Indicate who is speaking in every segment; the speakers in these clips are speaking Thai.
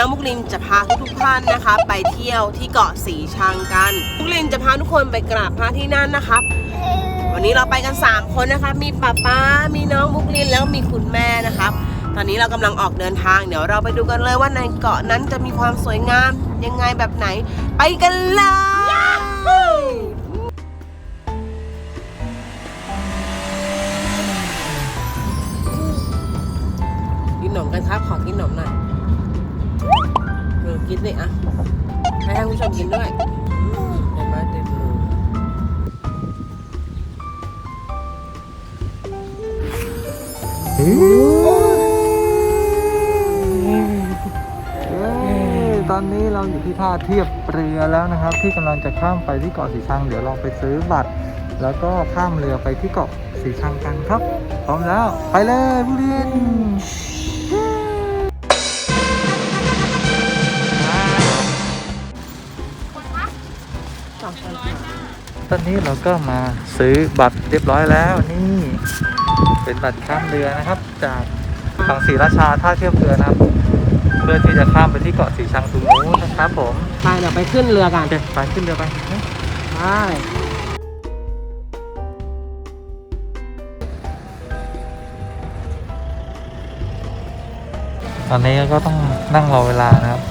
Speaker 1: น้องมุกลินจะพาทุกท่านนะคะ ไปเที่ยวที่เกาะสีชังกัน มุกลินจะพาทุกคนไปกราบพระที่นั่นนะครับ วันนี้เราไปกัน 3 คนนะครับ มีป้าป้า มีน้องมุกลินแล้วก็มีคุณแม่นะครับ ตอนนี้เรากำลังออกเดินทาง เดี๋ยวเราไปดูกันเลยว่าในเกาะนั้นจะมีความสวยงามยังไงแบบไหน ไปกันเลยกินขนมกันครับ ขอกินขนมหน่อย กินสิอะให้ท่านผู้ชมกินด้วยเห็นไหมเต็มมือ
Speaker 2: ตอนนี้เราอยู่ที่ท่าเทียบเรือแล้วนะครับ ที่กำลังจะข้ามไปที่เกาะสีชัง เดี๋ยวเราไปซื้อบัตร แล้วก็ข้ามเรือไปที่เกาะสีชังกันครับ พร้อมแล้ว ไปเลยบุริน ตอนนี้เราก็มาซื้อบัตรเรียบร้อยแล้วนี่ เป็นบัตรข้ามเรือนะครับ จากฝั่งศรีราชาท่าเทียบเรือนะครับ เพื่อที่จะข้ามไปที่เกาะสีชังตรงนู้นนะครับ ผม
Speaker 1: ไปเดี๋ยวไปขึ้นเรือกัน
Speaker 2: โอเคไปขึ้นเรือไป
Speaker 1: ไป
Speaker 2: ตอนนี้ก็ต้องนั่งรอเวลานะครับ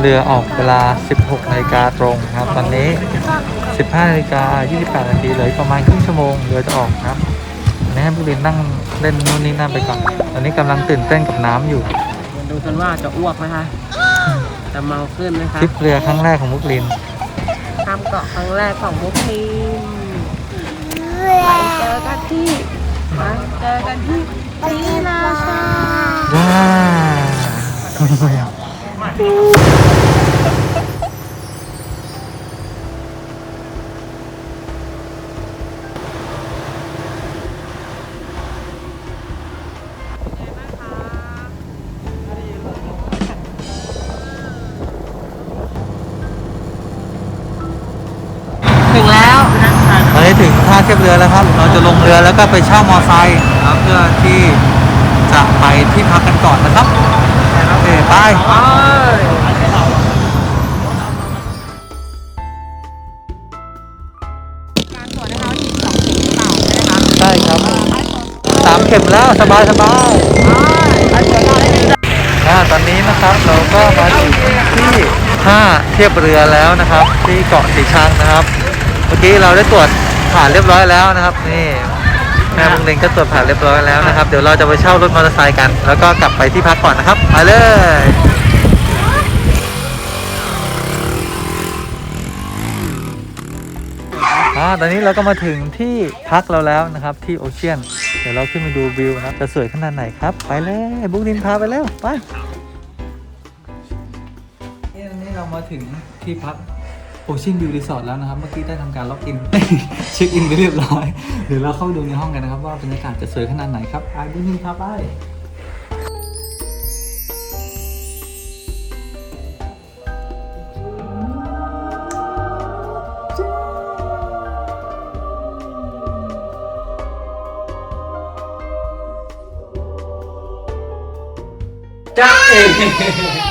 Speaker 2: เรือออกเวลา 16นาฬิกาตรงนะครับ ตอนนี้ 15นาฬิกา28นาทีเหลืออีกประมาณครึ่งชั่วโมงเรือจะออกนะครับตอนนี้ให้ผู้เรียนนั่งเล่นนู่นนี่นั่นไปก่อน ตอนนี้กำลังตื่นเต้นกับน้ำอยู่
Speaker 1: มาดูกันว่าจะอ้วกไหมคะจะเมาขึ้นไหมคะ
Speaker 2: ทริปเรือครั้งแรกของมุกลิน
Speaker 1: ข้ามเกาะครั้งแรกของมุกลินไปเจอกันที่ไปเจอกันที่ศรีราชา
Speaker 2: ว้า ราจะลงเรือแล้วก็ไปเช่ามอไซค์นะครับเพื่อที่จะไปที่พักกันก่อนนะครับโอเคไป
Speaker 1: ไปการตรวจนะคะว่าฉีดสองเข็มหรือเปล่าใช่ไหมคะ
Speaker 2: ใช่ครับสามเข็มแล้วสบายสบาย
Speaker 1: ไปตรวจก่อนเลย
Speaker 2: อ่าตอนนี้นะครับเราก็มาถึงที่ท่าเทียบเรือแล้วนะครับ ที่เกาะสีชังนะครับ เมื่อกี้เราได้ตรวจผ่านเรียบร้อยแล้วนะครับนี่ แม่บุงเลงก็ตรวจผ่านเรียบร้อยแล้วนะครับ เดี๋ยวเราจะไปเช่ารถมอเตอร์ไซค์กัน แล้วก็กลับไปที่พักก่อนนะครับไปเลยอ่าตอนนี้เราก็มาถึงที่พักเราแล้วนะครับที่โอเชียน เดี๋ยวเราขึ้นไปดูวิวนะครับจะสวยขนาดไหนครับ ไปเลยบุ๊กดินพาไปแล้วไปนี่ตอนนี้เรามาถึงที่พัก โอเชียนวิวรีสอร์ทแล้วนะครับ เมื่อกี้ได้ทำการล็อกอิน เช็คอินไปเรียบร้อย เดี๋ยวเราเข้าไปดูในห้องกันนะครับ ว่าบรรยากาศจะสวยขนาดไหนครับไปบุ๊กดินพาไปจ้าเอ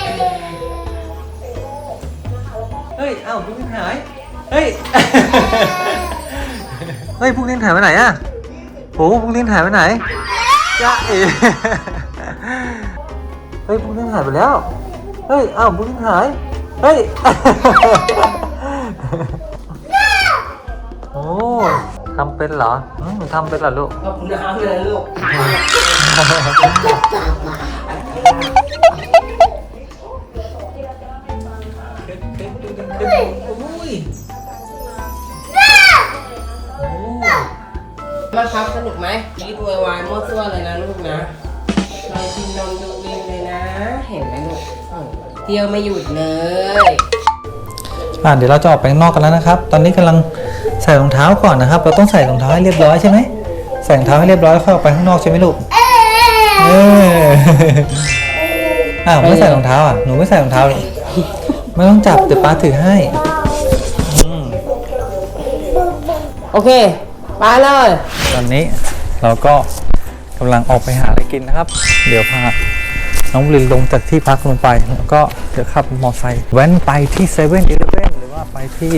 Speaker 2: เฮ้ยเฮ้ยพวกนี้หายไปไหนอะโหพวกนี้หายไปไหนจ้าเองเฮ้ยพวกนี้หายไปแล้ว เฮ้ยเอ้าพวกนี้หาย เฮ้ย โอ้ทำเป็นเหรออืมทำเป็นเหรอลูก
Speaker 1: ขอบคุณน้ำเลยลูก
Speaker 2: อุ้ย
Speaker 1: มาครับสนุกไหมยีดวยวายมั่วซั่วเลยนะลูกนะเรากินนมดูวิวเลยนะ เห็นไหมลูกโอ้เที่ยวไม่หยุดเลย
Speaker 2: อ่าเดี๋ยวเราจะออกไปข้างนอกกันแล้วนะครับ ตอนนี้กำลังใส่รองเท้าก่อนนะครับ เราต้องใส่รองเท้าให้เรียบร้อยใช่ไหมใส่รองเท้าให้เรียบร้อยแล้วค่อยออกไปข้างนอกใช่ไหมลูกเออ อ้าวไม่ใส่รองเท้าอะหนูไม่ใส่รองเท้าเลยไม่ต้องจับเดี๋ยวป้าถือให้อืม
Speaker 1: โอเค ไปเลย
Speaker 2: ตอนนี้เราก็กำลังออกไปหาอะไรกินนะครับ เดี๋ยวพาน้องบุรินลงจากที่พักลงไป แล้วก็เดี๋ยวขับมอเตอร์ไซค์แว้นไปที่เซเว่นอีเลฟเว่นหรือว่าไปที่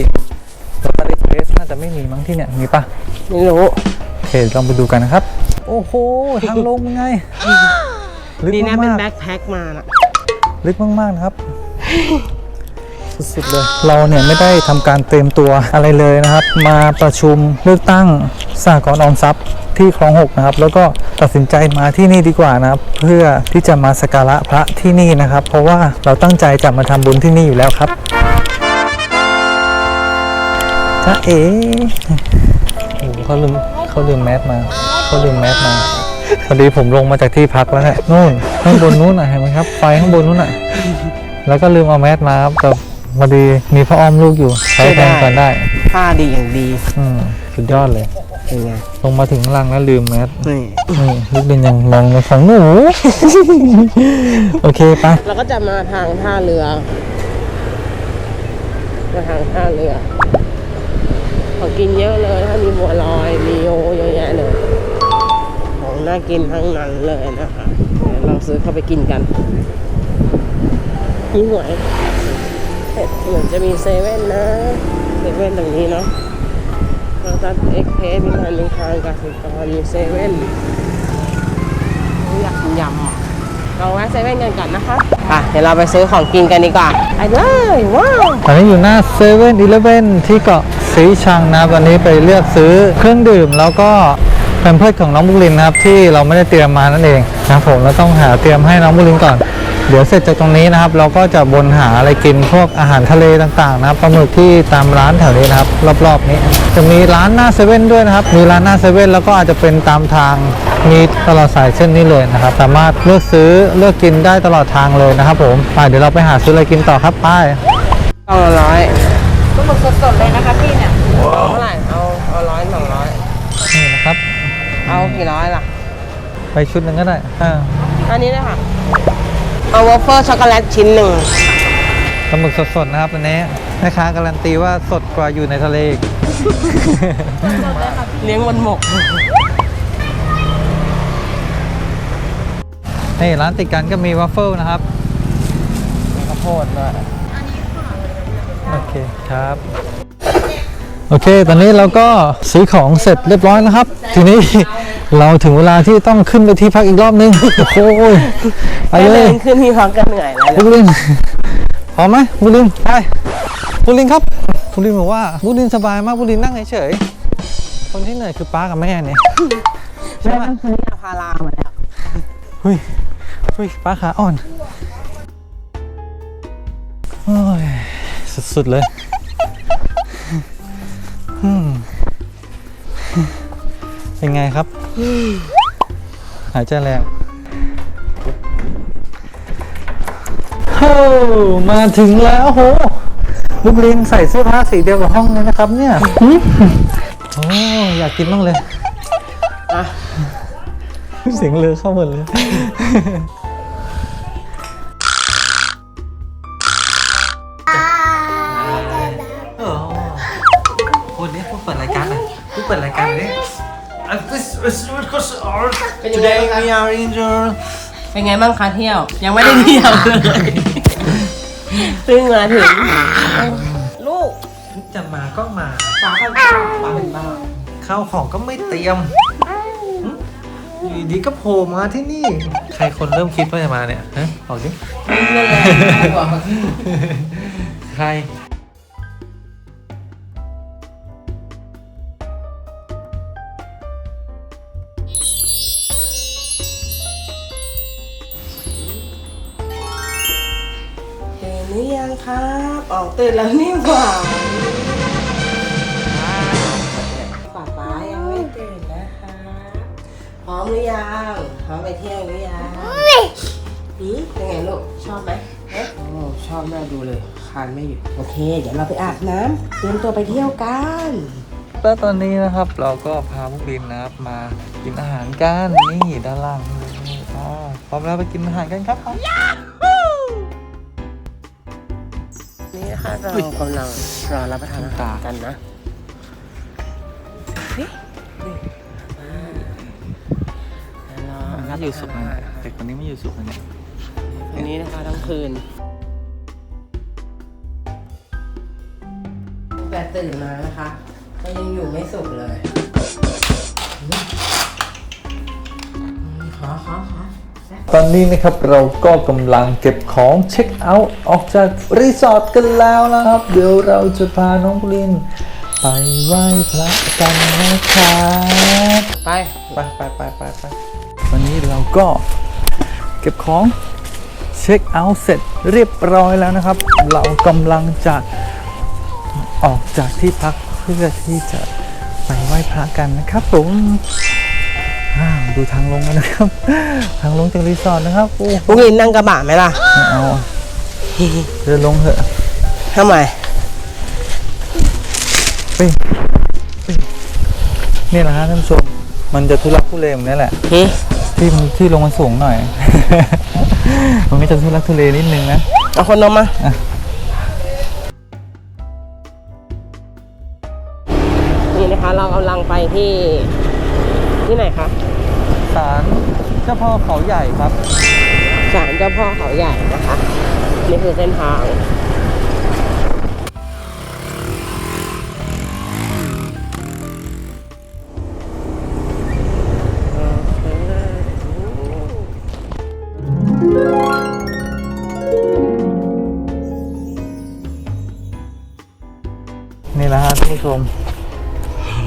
Speaker 2: โรตัสเอ็กเพรสน่าจะไม่มีมั้งที่เนี่ยมีปะ
Speaker 1: ไม่รู้
Speaker 2: โอเคลองไปดูกันนะครับ โอ้โหทางลงเป็นไงลึก
Speaker 1: ดีนะเป็น
Speaker 2: มาก
Speaker 1: แบ็คแพ็คมานะ
Speaker 2: ๆลึกมากๆนะครับ สุดๆเลย เราเนี่ยไม่ได้ทำการเตรียมตัวอะไรเลยนะครับ มาประชุมเลือกตั้งสหกรณ์ออมทรัพย์ที่คลองหกนะครับแล้วก็ตัดสินใจมาที่นี่ดีกว่านะครับ เพื่อที่จะมาสักการะพระที่นี่นะครับ เพราะว่าเราตั้งใจจะมาทำบุญที่นี่อยู่แล้วครับจ้าเอ๋โอ้โหเขาลืมเขาลืมแมสมาเขาลืมแมสมาพอดีผมลงมาจากที่พักแล้วเนี่ยนู่นข้างบนนู้นน่ะเห็นไหมครับไฟข้างบนนู้นน่ะแล้วก็ลืมเอาแมสมาครับ พอดีมีพ่ออ้อมลูกอยู่ ใช้แทนก่อนได้
Speaker 1: ผ้าดีอย่างดี
Speaker 2: อืมสุดยอดเลย
Speaker 1: เป็นไง
Speaker 2: ลงมาถึงข้างล่างแล้วลืมแมส
Speaker 1: นี่
Speaker 2: นี่ลูกเดินยังมองในของหนู โอเคไป
Speaker 1: เราก็จะมาทางท่าเรือ มาทางท่าเรือของกินเยอะเลยถ้ามีบัวลอยมีโยเยอะแยะเลยของน่ากินทั้งนั้นเลยนะคะเดี๋ยวเราซื้อเข้าไปกินกันนี่หวย เอ๊ะเหมือนจะมีเซเว่นนะเซเว่นตรงนี้เนาะเราตัดเอ็กเพสมีงานมีคางกสิกรมีเซเว่นอยากกินยำอะเราแวะเซเว่นกันก่อนนะคะค่ะเดี๋ยวเราไปซื้อของกินกันดีกว่าไปเลยว้าว
Speaker 2: ตอนนี้อยู่หน้าเซเว่นอีเลฟเว่นที่เกาะสีชังนะครับตอนนี้ไปเลือกซื้อเครื่องดื่มแล้วก็แพมเพิร์สของน้องบุรินนะครับที่เราไม่ได้เตรียมมานั่นเองนะครับผมเราต้องหาเตรียมให้น้องบุรินก่อน เดี๋ยวเสร็จจากตรงนี้นะครับ เราก็จะบนหาอะไรกินพวกอาหารทะเลต่างๆนะครับปลาหมึกที่ตามร้านแถวนี้นะครับ รอบๆนี้ จะมีร้านหน้าเซเว่นด้วยนะครับ มีร้านหน้าเซเว่นแล้วก็อาจจะเป็นตามทางมีตลอดสายเส้นนี้เลยนะครับ สามารถเลือกซื้อเลือกกินได้ตลอดทางเลยนะครับ ผมไปเดี๋ยวเราไปหาซื้ออะไรกินต่อครับไป
Speaker 1: กล่องละร้อย
Speaker 3: ปลาหมึกสดๆเลยนะคะพี่เนี่ย
Speaker 1: เท่าไหร่เอาเอาร้อยสองร้อย
Speaker 2: นี่นะครับ
Speaker 1: เอากี่ร้อยล่ะ
Speaker 2: ไปชุดหนึ่งก็ได้อ่า
Speaker 1: อันนี้นะคะ เอาวอฟเฟิลช็อกโกแลตชิ้นหนึ่ง
Speaker 2: ปลาหมึกสดๆนะครับอันนี้แม่ค้าการันตีว่าสดกว่าอยู่ในทะเลอีก
Speaker 1: เลี้ยงวันหมก
Speaker 2: นี่ร้านติดกันก็มีวัฟเฟิลนะครับ
Speaker 1: ข้าวโพดด้วย
Speaker 2: โอเคครับ โอเค ตอนนี้เราก็ซื้อของเสร็จเรียบร้อยนะครับ ทีนี้เราถึงเวลาที่ต้องขึ้นไปที่พักอีกรอบนึง โอ้โหไป
Speaker 1: แค่
Speaker 2: เล
Speaker 1: เดิ
Speaker 2: ย
Speaker 1: นขึ้นที่พักก็เหนื่อยแล้ว
Speaker 2: บุ
Speaker 1: นะ
Speaker 2: รินทร์พร้อมไหมบุรินทร์ไปบุรินทร์ครับบุรินทร์บอกว่าบุรินทร์สบายมากบุรินทร์นั่งเฉยๆคนที่เหนื่อยคือป้ากับแม่เนี่ยใช่ไหม
Speaker 1: คนนี้พารามาแล้ว
Speaker 2: เฮ้ยเฮ้ยป้าขาอ่อนโอ้ยสุดๆเลย อืมเป็นไงครับ หายใจแรงโอ้มาถึงแล้วโหลูกลินใส่เสื้อผ้าสีเดียวกับห้องเลยนะครับ เนี่ยหืมโอ้อยากกินบ้างเลย
Speaker 1: อะ
Speaker 2: เสียงเลือเข้าหมดเลย Today we are in your
Speaker 1: เป็นไงบ้างคะเที่ยว ยังไม่ได้เที่ยวเลยเพิ่งมาถึง ลูก
Speaker 2: จะมาก็มา
Speaker 1: ฝาข้าวปลาเป็นบ้า
Speaker 2: ข้าวของก็ไม่เตรียมหึอยู่ดีก็โผล่มาที่นี่ ใครคนเริ่มคิดว่าจะมาเนี่ยฮะบอกดิ
Speaker 1: นั่นแหละ
Speaker 2: ใคร
Speaker 1: บออกตื่นแล้วนี่หว่าป้าป๊ายังไม่ตื่นนะคะพร้อมหรือยังพร้อมไปเที่ยวหรือยังหืมเป็นไงลูกชอบไหมฮะโอ้ชอบน่าดูเลยคานไม่หยุดโอเค เดี๋ยวเราไปอาบน้ำเตรียมตัวไปเที่ยวกัน
Speaker 2: แล้วตอนนี้นะครับเราก็พาพวกบินนะครับมากินอาหารกันนี่ด้านล่างนี่อ่าพร้อมแล้วไปกินอาหารกันครับ
Speaker 1: เรากำลังรอรับประทานอาหารกันนะเฮ้ยนี่อ่าเดี๋ยวรอ
Speaker 2: ไม่อยู่สุขนะเด็กคนนี้ไม่อยู่สุขนะเนี่ย
Speaker 1: อันนี้นะคะทั้งคืนแต่ตื่นมานะคะก็ยังอยู่ไม่สุขเลยขอขอขอ
Speaker 2: ตอนนี้นะครับเราก็กำลังเก็บของเช็คเอาท์ออกจากรีสอร์ทกันแล้วนะครับ เดี๋ยวเราจะพาน้องลินไปไหว้พระกันนะครับ
Speaker 1: ไป
Speaker 2: ไปไปไปไปไปวันนี้เราก็เก็บของเช็คเอาท์เสร็จเรียบร้อยแล้วนะครับ เรากำลังจะออกจากที่พักเพื่อที่จะไปไหว้พระกันนะครับผม ดูทางลงกันนะครับ ทางลงจากรีสอร์ทนะครับโอ้
Speaker 1: พวกลินนั่งกระบะไหมล่ะ
Speaker 2: ไม่เอาอะเดินลงเถอะ
Speaker 1: ทำไม
Speaker 2: เฮ้ยเฮ้ยนี่แหละฮะท่านผู้ชม มันจะทุลักทุเลแบบนี้แหละ
Speaker 1: หึ
Speaker 2: ที่มันที่ลงมันสูงหน่อย มันก็จะทุลักทุเลนิดนึงนะ
Speaker 1: เอาคนนมมา
Speaker 2: อะ
Speaker 1: นี่นะคะ เรากำลังไปที่ ที่ไหนคะ
Speaker 2: ศาลเจ้าพ่อเขาใหญ่ครับ
Speaker 1: ศาลเจ้าพ่อเขาใหญ่นะคะนี่คือเส้นทาง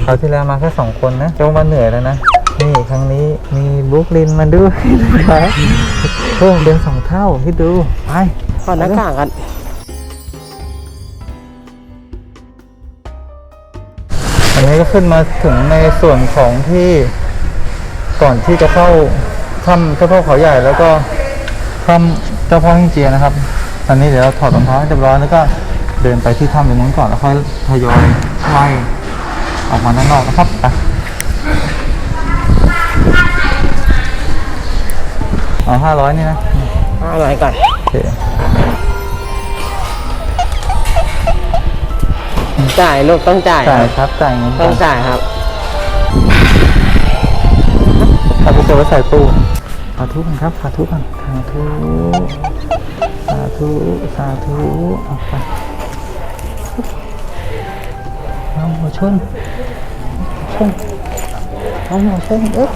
Speaker 2: ราวที่แล้วมาแค่สองคนนะเจ้ามาเหนื่อยแล้วนะ นี่ครั้งนี้มีบุ๊กลินมาด้วยนะครับเพิ่มเป็นสองเท่าที่ดู ไป
Speaker 1: ขอหน้ากากกัน
Speaker 2: อันนี้ก็ขึ้นมาถึงในส่วนของที่ก่อนที่จะเข้าถ้ำเจ้าพ่อเขาใหญ่แล้วก็ถ้ำเจ้าพ่อหิ้งเจียนะครับตอนนี้เดี๋ยวเราถอดรองเท้าให้เรียบร้อยแล้วก็เดินไปที่ถ้ำตรงนู้นก่อนแล้วค่อยทยอยไล่ ออกมาด้านนอกนะครับไปเอาห้าร้อยนี่นะ
Speaker 1: เอาอะไรก่อน
Speaker 2: โอเค
Speaker 1: จ่ายลูกต้องจ่าย
Speaker 2: จ่ายครับจ่ายเงินก่
Speaker 1: ต้
Speaker 2: อ
Speaker 1: อนงจ่ายครับ
Speaker 2: เอาไปเก็บไว้ใส่ตู้สาธุกันครับสาธุกันสาธุสาธุสาธุเอาไป เอาหัวชนช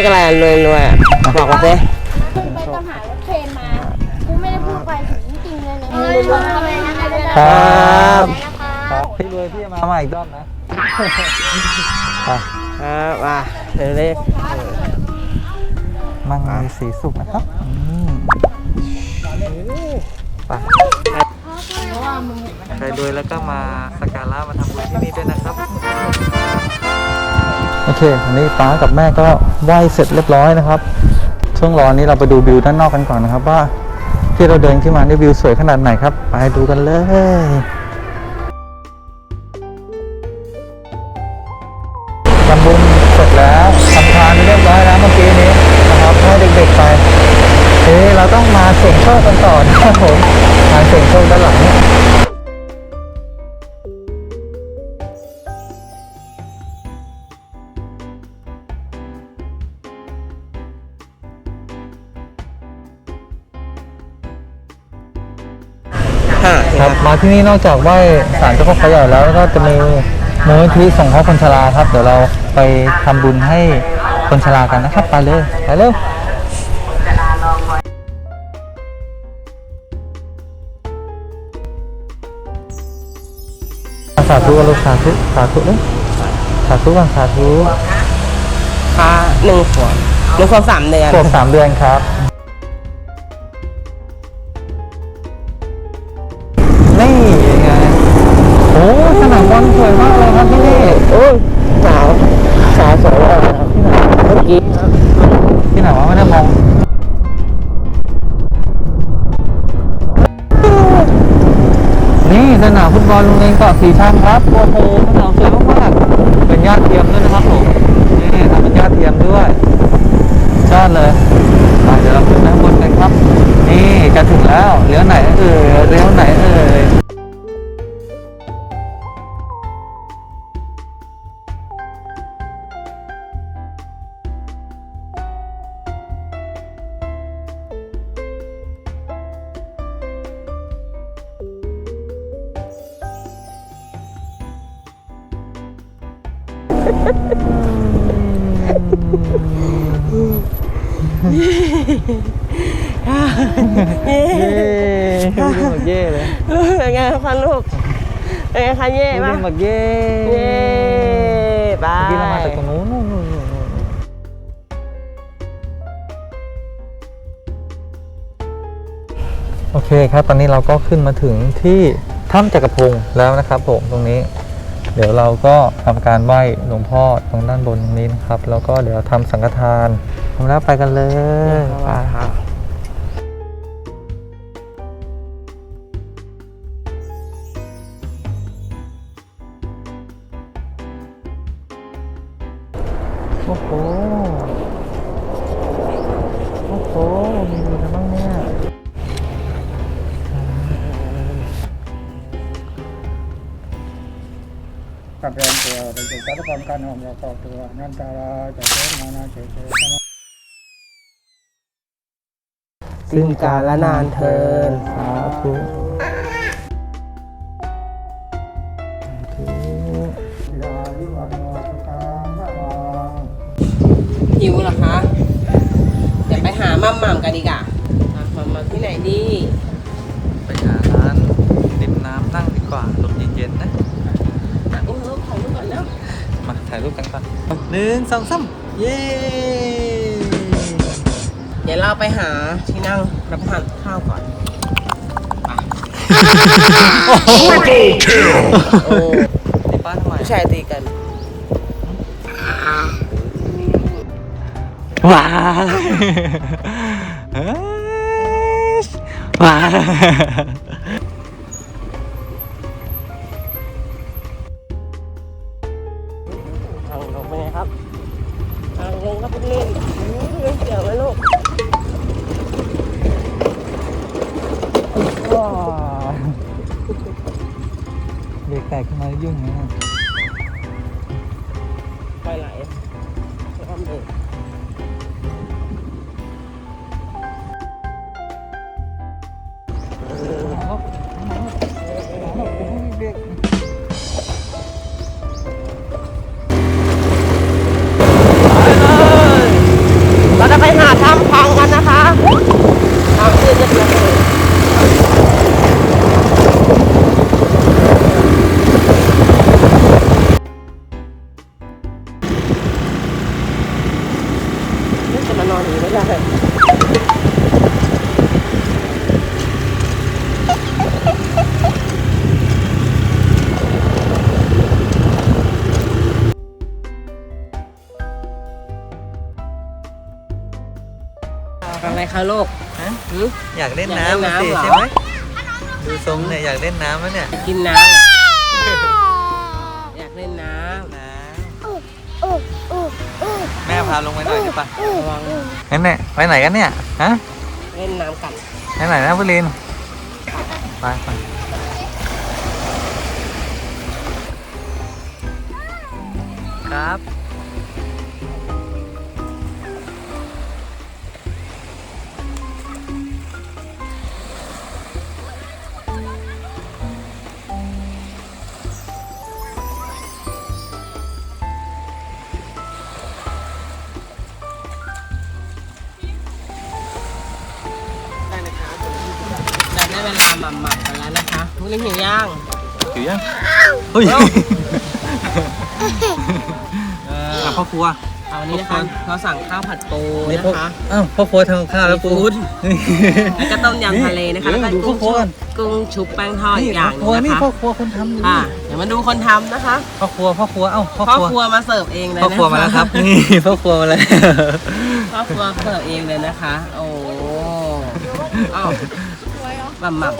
Speaker 1: ขอะไรรวยรวยๆอะบอกมาสิ
Speaker 4: ไปต้องหารถเคนมา กูไม่ได้พูดไปถึงจริงเลยนะเออบอกทำไมนะคะ
Speaker 2: ครับ
Speaker 4: นะคะ
Speaker 2: ครับพี่รวยพี่จะมาใหม่อีกรอบนะไป
Speaker 1: ครับอะเดี๋ยวเลข
Speaker 2: มั่งมีสีสุขนะครับอืมไปใครรวยแล้วก็มาสักการะมาทำบุญที่นี่ด้วยนะครับ โอเคอันนี้ป้ากับแม่ก็ไหว้เสร็จเรียบร้อยนะครับ ช่วงรอนี้เราไปดูวิวด้านนอกกันก่อนนะครับว่าที่เราเดินขึ้นมานี่วิวสวยขนาดไหนครับ ไปดูกันเลย ที่นี่นอกจากไหว้ศาลเจ้าพ่อเขาใหญ่แล้วก็จะมีมูลนิธิสงเคราคนชราครับ เดี๋ยวเราไปทำบุญให้คนชรากันนะครับ ไปเลยไปเร็ว สาธุลูกสาธุสาธุเลยสาธุก่อนสาธุ
Speaker 1: ค่ะหนึ่งขวบหนึ่งขวบสามเดือน
Speaker 2: ขวบสามเดือนครับ สีชังครับโอ้โหสนาวสวยมากๆเป็นยอดเทียมด้วยนะครับผมนี่ทำเป็นยอดเทียมด้วยชอดเลยมาเดี๋ยวเราขึ้นด้านบนกันครับ นี่จะถึงแล้วเลี้ยวไหนเออเลี้ยวไหนเออ เป็
Speaker 1: นไงคะเย่
Speaker 2: เล่
Speaker 1: ปะ
Speaker 2: นแบบเย้
Speaker 1: เย่ไป
Speaker 2: เมื่อกี้เรามาจากตรงนู้นนู่นนู่นนู่นนู่นโอเคครับ ตอนนี้เราก็ขึ้นมาถึงที่ถ้ำจักรพงศ์แล้วนะครับผมตรงนี้ เดี๋ยวเราก็ทำการไหว้หลวงพ่อตรงด้านบนตรงนี้นะครับ แล้วก็เดี๋ยวทำสังฆทานทำแล้วไปกันเลยไป
Speaker 1: ค่ะ
Speaker 2: โกั
Speaker 5: บแรงตัวในจุดสารความการหอมยาต่อตัวนันตาราจะเจริญมานาเจเจ
Speaker 1: สิ้นกาลและนานเทิน
Speaker 2: สาธุ
Speaker 1: หิวเหรอคะ เดี๋ยวไปหามัมมัมกันดีกว่ามัมมัมที่ไหนดี
Speaker 2: ไปหาร้านริมน้ำนั่งดีกว่าลมเย็นๆนะ
Speaker 1: โอ้โหถ่ายรูปก่อนแล้ว
Speaker 2: มาถ่ายรูปกันก่อนหนึ่งสองสามเย้
Speaker 1: เดี๋ยวเราไปหาที่นั่งรับประทานข้าวก่อนโอ้
Speaker 2: ที่บ้านทำไม
Speaker 1: ผู้ชายตีกัน
Speaker 2: ว้าว้า
Speaker 1: ท นอยา
Speaker 2: กเล่น
Speaker 1: น้ำ
Speaker 2: อะสิ
Speaker 1: น้ำเหรอ
Speaker 2: ใช่ไหมดูทรงเนี่ยอยากเล่นน้ำแล้วเนี่ย
Speaker 1: กินน้ำเหรออยากเล่นน้
Speaker 2: น้
Speaker 4: อู้อู้อู้ำ
Speaker 2: แม่พาลงไปหน่อยได้ปะำ
Speaker 1: ระวัง
Speaker 2: งั้นเนี่ยไปไหนกันเนี่ยฮะ
Speaker 1: เล่นน้ำกัน
Speaker 2: ไปไหนนะพุลินไปไปครับ ฮ้ยอะพ่อครัว
Speaker 1: เอาวันนี้นะคะเราสั่งข้าวผัดปู
Speaker 2: นี่
Speaker 1: นะ
Speaker 2: พ่อ
Speaker 1: คะ
Speaker 2: อ้าวพ่อครัวทำกับข้าวแล้วปู
Speaker 1: ซีฟู้ดแล้วก็ต้มยำทะเลนะคะแล้วก็
Speaker 2: ดูพ่
Speaker 1: กุ้
Speaker 2: องครัวกัน
Speaker 1: กุ้งชุบแป้งทอดอี
Speaker 2: นี่
Speaker 1: กอย่างห
Speaker 2: พ่อ
Speaker 1: นึ
Speaker 2: ครัวนี่
Speaker 1: งนะคะ
Speaker 2: พ่อครัวคนทำดู
Speaker 1: ค่ะเดี๋ยวมาดูคนทำนะคะ
Speaker 2: พ่อครัวพ่อครัวเอ้าพ่อ
Speaker 1: พ่อ
Speaker 2: ครัว
Speaker 1: ครัวมาเสิร์ฟเองเลย
Speaker 2: พ่อ
Speaker 1: นะะ
Speaker 2: ครัวมาแล้วครับนี่พ่อครัวมาแล้ว
Speaker 1: พ่อครัวเสิร์ฟเองเลยนะคะ โอ้อ้าวบั่มบั่ม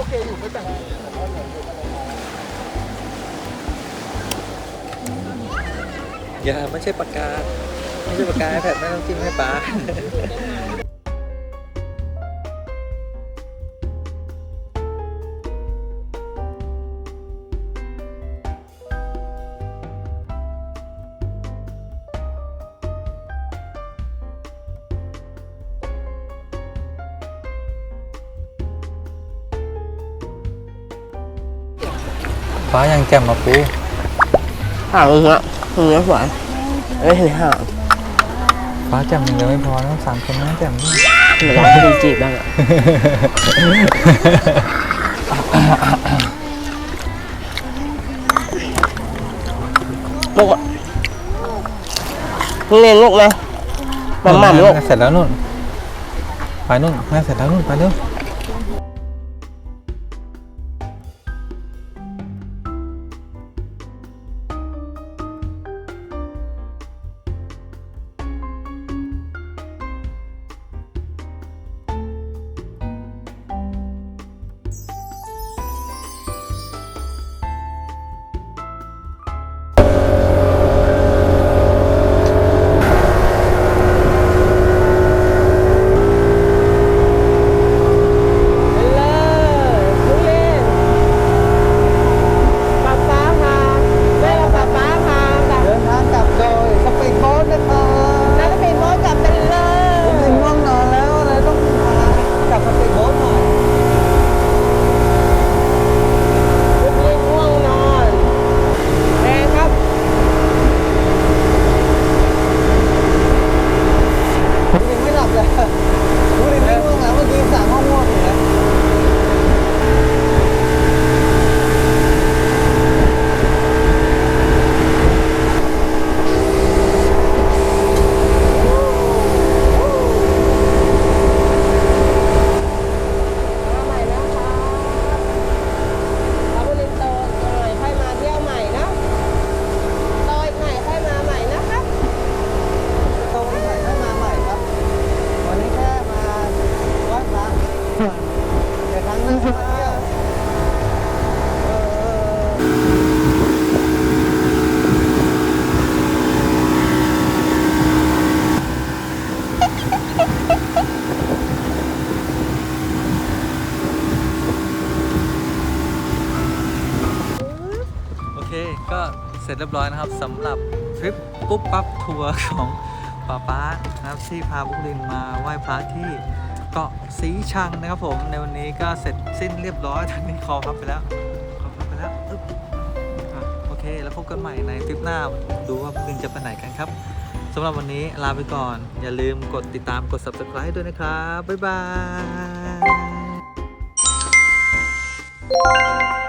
Speaker 2: อย่าไม่ใช่ปากกา ไม่ใช่ปากกาแผ่นไม่ต้องจิ้มให้ปลาฟ้ายังแจ่มมาปู
Speaker 1: ห่างเงี้ย เงี้ยสวยไม่เห็นห่าง
Speaker 2: ฟ้าแจ่มอย่างเดียวไม่พอนะสามคนนั้นแจ่มด้วย
Speaker 1: เหมือนเราเป็นจีบบ้างอะลูกอะมึงเรียนลูกไหมหม่ำหม่ำลูก
Speaker 2: เสร็จแล้วนู่น ไปนู่นแม่เสร็จแล้วนู่นไปเร็ว เรี
Speaker 1: ย
Speaker 2: บ
Speaker 1: ร้
Speaker 2: อยนะ
Speaker 1: ครับ
Speaker 2: สำหรับทริปปุ๊บปั๊บทัวร์ของป้าป๊านะครับที่พาบุคลินมาไหว้พระที่เกาะสีชังนะครับผมในวันนี้ก็เสร็จสิ้นเรียบร้อยตอนนี้คอพับไปแล้วคอพับไปแล้วอึ๊บโอเค แล้วพบกันใหม่ในทริปหน้าดูว่าบุคลินจะไปไหนกันครับสำหรับวันนี้ลาไปก่อน อย่าลืมกดติดตามกด subscribe ด้วยนะครับ บ๊ายบาย